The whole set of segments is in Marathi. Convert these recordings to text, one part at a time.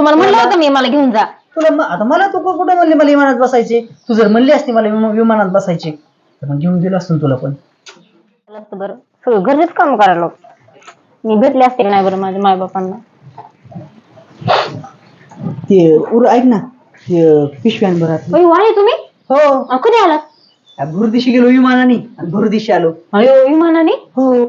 तुम्हाला म्हणलं होतं मी मला घेऊन जा. तुला म- आता मला तू कु- कुठं म्हणली मला विमानात बसायचे? तू जर म्हणली असती मला विमा- विमानात बसायचे तर मग घेऊन दिलं असतं ना तुला पण. झालं असतं बरं. सगळं घरचेच काम करायला. मी भेटले असते का नाही बरं माझ्या माय बापांना ते उर ऐक ना ते पिशव्यान भरात होय वाले तुम्ही? हो. अं, कधी आलात? भुरदिशी गेलो विमानाने आणि भुरदिशी आलो. अयो विमानाने? हो.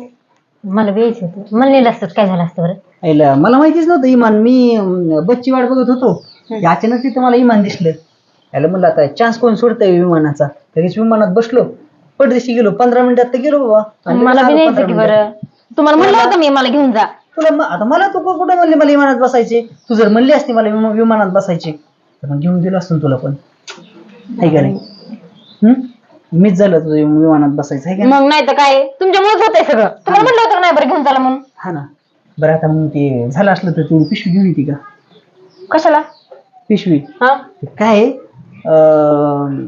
मला वेळच होतं मला नेलं असतं काय झालं असतं बरं? आईला मला माहितीच नव्हतं इमान. मी अं, बसची वाट बघत होतो. हम्म. अचानक तिथं मला इमान दिसलं. याला म्हणलं आता चान्स कोण सोडतंय विमानाचा? लगेच विमानात बसलो. पडदेशी गेलो. पंधरा मिनिटात तर गेलो बाबा. आणि मला बी लगेच आलो न्यायचं की 15 मिनिटात. बरं. तुम्हाला म्हणलं होतं मी मला घेऊन जा. तुला म- आता मला तू कु- कुठं म्हणली मला विमानात बसायचे? तू जर म्हणली असती मला विमा- विमानात बसायचे. तर मग घेऊन दिलं असतं तुला पण. आहे का नाही? हम्म? मीच झालं तुझं विमानात बसायचं आहे का? मग नाही तर काय? तुमच्यामुळेच होतंय सगळं. तुम्हाला म्हणलं होतं का नाही बरं घेऊन चला म्हणून? हा ना. बरं आता मग ते झालं असलं तर तू पिशवी घेऊन येते का? कशाला? पिशवी. हा? ते काय आहे, अं,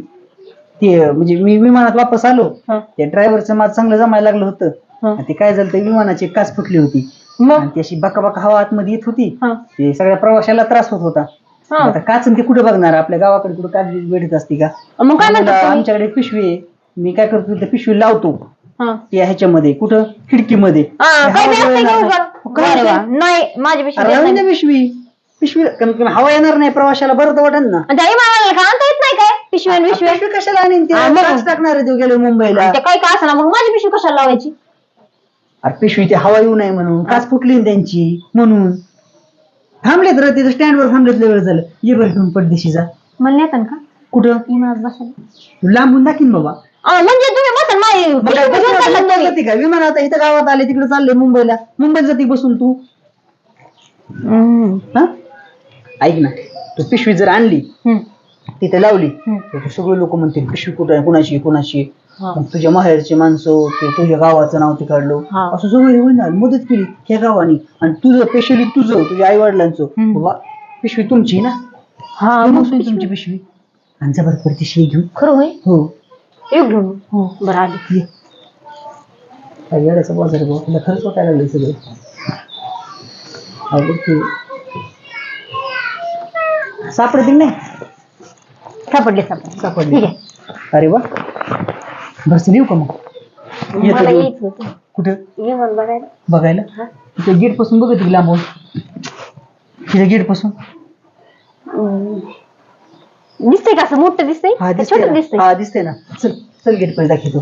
ते म्हणजे मी विमानात वापस आलो. हा. त्या ड्रायव्हरचं माझं चांगलं जमायला लागलं होतं. हा. आणि ते काय झालं ते विमानाची काच फुटली होती. मग? आणि ती अशी बका बका हवा आतमध्ये येत होती. हा. ते सगळ्या प्रवाशाला त्रास होत होता. हा. आता काच आणि ते कुठे बघणार? आपल्या गावाकडे कुठे काच भेटत असते का? मग काय म्हणतात तुम्ही? आमच्याकडे पिशवी आहे. मी काय करतो ते पिशवी लावतो. हा. ह्याच्यामध्ये कुठं? खिडकीमध्ये. हा, काय बी असतंय. का? काय अरे वा. नाही पिशवी नाही. पिशवी. हवा येणार नाही प्रवाशाला बरं तर वाटेल ना. आणि त्या इमानाला का आणता येत नाही काय? पिशवी आणि पिशवी? पिशवी कशाला आणीन ते? हा, मग. काच टाकणार आहे तो गेलो मुंबईला. ते काही का असणार मग माझी पिशवी कशाला लावायची? अरे पिशवी ते हवा येऊ नये म्हणून. काच फुटली ना त्यांची म्हणून. थांबलेत रे तिथं स्टँडवर थांबलेत लय वेळ झालं. ये बरं घेऊन पडदेशीचा मला नेतात का? कुठं? बसायला. तू लांबून दाखीन बाबा. म्हणजे तुम्ही बसा मग काय घेऊन बसून चाललात मुंबईला तुम्ही. जाते का? विमान आता इथं गावात आले तिकडे चालले मुंबईला. मुंबईत जाते बसून तू. हा? ऐक ना तू पिशवी जर आणली. तिथे लावली. तर सगळे लोक म्हणतील पिशवी कुठं आहे कुणाची आहे, कुणाची आहे? मग तुझ्या माहेरची माणसं ते तुझ्या गावाचं नाव ते काढलं हा. असं सगळं होईना मदत केली ह्या गावानी. आणि तुझं स्पेशली तुझं तुझ्या आई वडिलांचं हम्म. बाबा पिशवी तुमची ना? हा मग तुमची पिशवी. आणि जबर परदेशी घेऊन. खरं होय? हो. एक घेऊन. हो. बरं आली. ये. काय येड्याचा बाजार तुला खरंच वाटायला लागलं सगळं. अवघड की. सापडते की नाही? सापडले सापडले. सापडली. ठीक आहे. अरे वा. बरं चल येऊ का मग? मला होतं. कुठं? बघायला. बघायला? हा. तिथे गेटपासून बघत की लांबून. तिथे गेटपासून. हम्म. दिसतंय का असं? मोठं दिसतंय? हा का दिसते छोटं ना. दिसतंय? हा दिसते ना. चल चल गेट पाहिजे दाखवतो.